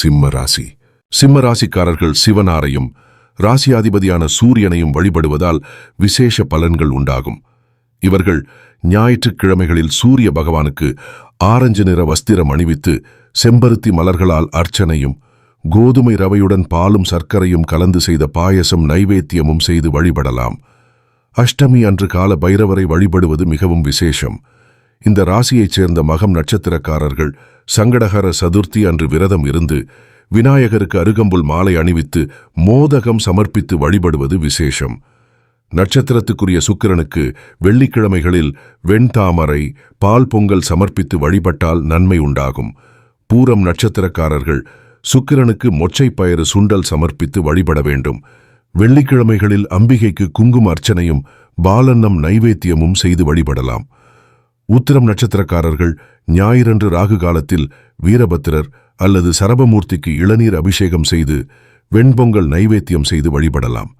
சிம்ம ராசி சிம்ம ராசிக்காரர்கள் சிவனாரையும் ராசியாதிபதியான சூரியனையும் வழிபடுவதால் விசேஷ பலன்கள் உண்டாகும். இவர்கள் ஞாயிற்றுக்கிழமைகளில் சூரிய பகவானுக்கு ஆரஞ்சு நிற வஸ்திரம் அணிவித்து செம்பருத்தி மலர்களால் அர்ச்சனையும் கோதுமை ரவையுடன் பாலும் சர்க்கரையும் கலந்து செய்த பாயசம் நைவேத்தியமும் செய்து வழிபடலாம். அஷ்டமி அன்று கால பைரவரை வழிபடுவது மிகவும் விசேஷம். இந்த ராசியைச் சேர்ந்த மகம் நட்சத்திரக்காரர்கள் சங்கடகர சதுர்த்தி அன்று விரதம் இருந்து விநாயகருக்கு அருகம்புல் மாலை அணிவித்து மோதகம் சமர்ப்பித்து வழிபடுவது விசேஷம். நட்சத்திரத்துக்குரிய சுக்கிரனுக்கு வெள்ளிக்கிழமைகளில் வெண்தாமரை பால் பொங்கல் சமர்ப்பித்து வழிபட்டால் நன்மை உண்டாகும். பூரம் நட்சத்திரக்காரர்கள் சுக்கிரனுக்கு மொச்சை பயறு சுண்டல் சமர்ப்பித்து வழிபட வேண்டும். வெள்ளிக்கிழமைகளில் அம்பிகைக்கு குங்கும அர்ச்சனையும் பாலன்னம் நைவேத்தியமும் செய்து வழிபடலாம். உத்திரம் நட்சத்திரக்காரர்கள் ஞாயிறன்று ராகு காலத்தில் வீரபத்திரர் அல்லது சரபமூர்த்திக்கு இளநீர் அபிஷேகம் செய்து வெண்பொங்கல் நைவேத்தியம் செய்து வழிபடலாம்.